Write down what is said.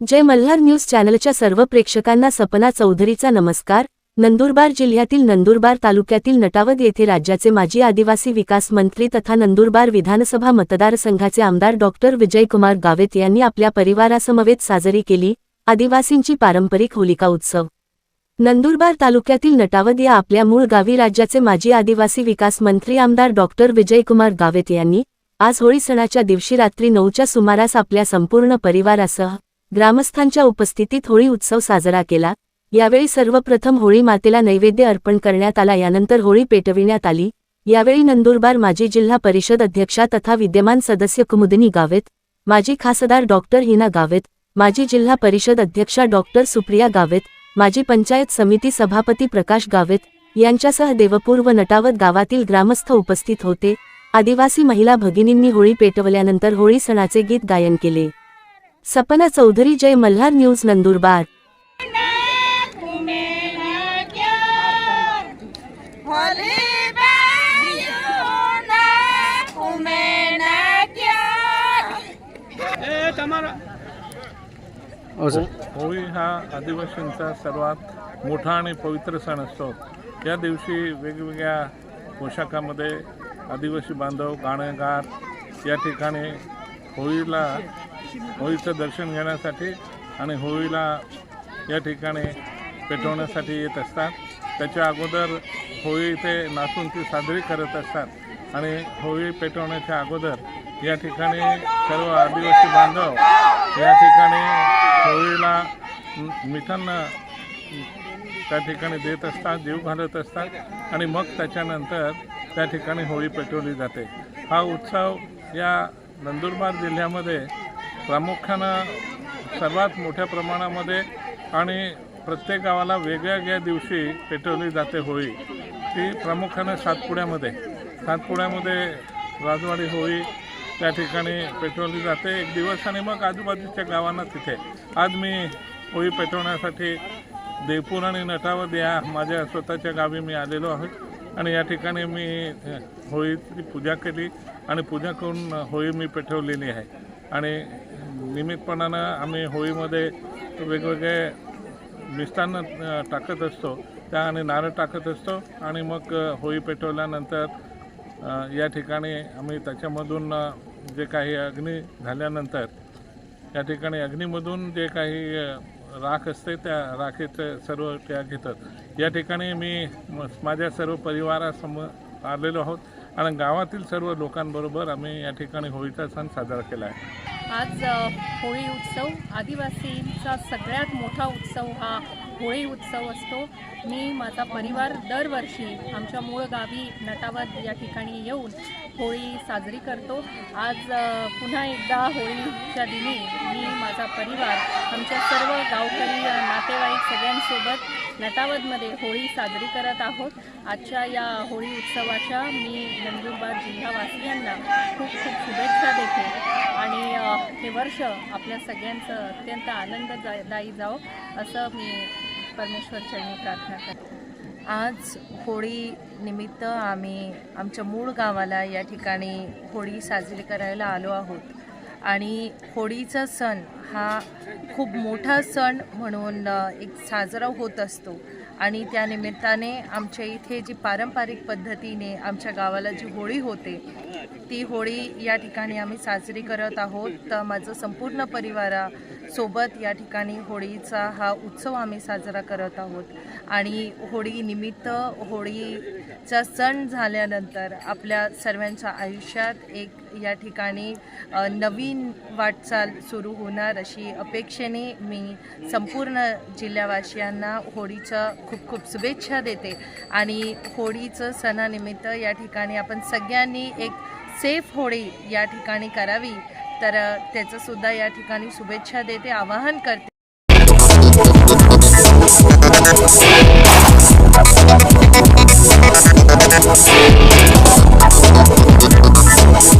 जय Malhar news चॅनलच्या सर्व प्रेक्षकांना सपना चौधरीचा नमस्कार. नंदुरबार जिल्ह्यातील नंदुरबार तालुक्यातील नटावद येथे राज्याचे माजी आदिवासी विकास मंत्री तथा नंदुरबार विधानसभा मतदारसंघाचे आमदार डॉक्टर विजयकुमार गावित यांनी आपल्या परिवारासमवेत साजरी केली आदिवासींची पारंपरिक होलिका उत्सव. नंदुरबार तालुक्यातील नटावद या आपल्या मूळ गावी राज्याचे माजी आदिवासी विकास मंत्री आमदार डॉक्टर विजयकुमार गावित यांनी आज होळी सणाच्या दिवशी रात्री नऊच्या सुमारास आपल्या संपूर्ण परिवारासह ग्रामस्थांच्या उपस्थितीत होळी उत्सव साजरा केला. यावेळी सर्वप्रथम होळी मातेला नैवेद्य अर्पण करण्यात आला. यानंतर होळी पेटविण्यात आली. यावेळी नंदुरबार माजी जिल्हा परिषद अध्यक्षा तथा विद्यमान सदस्य कुमुदिनी गावेत माजी खासदार डॉक्टर हिना गावेत माजी जिल्हा परिषद अध्यक्षा डॉक्टर सुप्रिया गावेत माजी पंचायत समिती सभापती प्रकाश गावेत यांच्यासह देवपूर व नटावत गावातील ग्रामस्थ उपस्थित होते. आदिवासी महिला भगिनींनी होळी पेटवल्यानंतर होळी सणाचे गीत गायन केले. सपना चौधरी जय मल्हार न्यूज नंदुरबार. हो होळी हा आदिवासींचा सर्वात मोठा आणि पवित्र सण असतो. या दिवशी वेगवेगळ्या पोशाखामध्ये आदिवासी बांधव गाणेगार या ठिकाणी होळीला होळीचं दर्शन घेण्यासाठी आणि होळीला या ठिकाणी पेटवण्यासाठी येत असतात. त्याच्या अगोदर होळी इथे नाचून ती साजरी करत असतात आणि होळी पेटवण्याच्या अगोदर या ठिकाणी सर्व आदिवासी बांधव या ठिकाणी होळीला मिठांना त्या ठिकाणी देत असतात जीव घालत असतात आणि मग त्याच्यानंतर त्या ठिकाणी होळी पेटवली जाते. हा उत्सव या नंदुरबार जिल्ह्यामध्ये प्रामुख्यानं सर्वात मोठ्या प्रमाणामध्ये आणि प्रत्येक गावाला वेगळ्या वेगळ्या दिवशी पेटवली जाते होळी. ती प्रामुख्यानं सातपुड्यामध्ये. सातपुड्यामध्ये राजवाडी होळी त्या ठिकाणी पेटवली जाते. एक दिवस आणि मग आजूबाजूच्या गावांना तिथे. आज मी होळी पेटवण्यासाठी देवपूर आणि नटावद या माझ्या स्वतःच्या गावी मी आलेलो आहे. आणि या ठिकाणी मी होळीची पूजा केली आणि पूजा करून होळी मी पेटवलेली आहे. आणि निमित्तपणानं आम्ही होळीमध्ये वेगवेगळे मिष्टान्न टाकत असतो. त्या आणि नारळ टाकत असतो आणि मग होळी पेटवल्यानंतर या ठिकाणी आम्ही त्याच्यामधून जे काही अग्नी झाल्यानंतर या ठिकाणी अग्नीमधून जे काही राख असते त्या राखेचं सर्व त्या घेतात. या ठिकाणी मी म- माझ्या सर्व परिवारासमोर आलेलो आहोत. आणि गावातील सर्व लोकांबरोबर आम्ही या ठिकाणी होळीचा सण साजरा केला आहे. आज होळी उत्सव आदिवासींचा सगळ्यात मोठा उत्सव हा होळी उत्सव असतो. मी माझा परिवार दरवर्षी आमच्या मूळ गावी नटावद या ठिकाणी येऊन होळी साजरी करतो. आज पुन्हा एकदा होळीच्या दिनी मी माझा परिवार आमच्या सर्व गावकरी नातेवाईक सगळ्यांसोबत नटावदमध्ये होळी साजरी करत आहोत. आजच्या या होळी उत्सवाच्या मी नंदुरबार जिल्हावासियांना खूप खूप शुभेच्छा देते. आणि हे वर्ष आपल्या सगळ्यांचं अत्यंत आनंददायी जावं असं मी परमेश्वर चरणी प्रार्थना करते. आज होळी निमित्त आम्ही आमच्या मूळ गावाला या ठिकाणी होळी साजरी करायला आलो आहोत. आणि होळीचा सण हा खूप मोठा सण म्हणून एक साजरा होत असतो. आणि त्या निमित्ताने आमच्या इथे जी पारंपरिक पद्धतीने आमच्या गावाला जी होळी होते ती होळी या ठिकाणी आम्ही साजरी करत आहोत. तर माझं संपूर्ण परिवारासोबत या ठिकाणी होळीचा हा उत्सव आम्ही साजरा करत आहोत. आणि होळी निमित्त होळीचा सण झाल्यानंतर आपल्या सर्वांच्या आयुष्यात एक या ठिकाणी नवीन वाटचाल सुरू होणार अशी अपेक्षेने मी संपूर्ण जिल्ह्यावासियांना होळीच्या खूप खूप शुभेच्छा देते. आणि होळीचं सणानिमित्त या ठिकाणी आपण सगळ्यांनी एक सेफ होळी या ठिकाणी करावी. तर त्याचंसुद्धा या ठिकाणी शुभेच्छा देते आवाहन करते.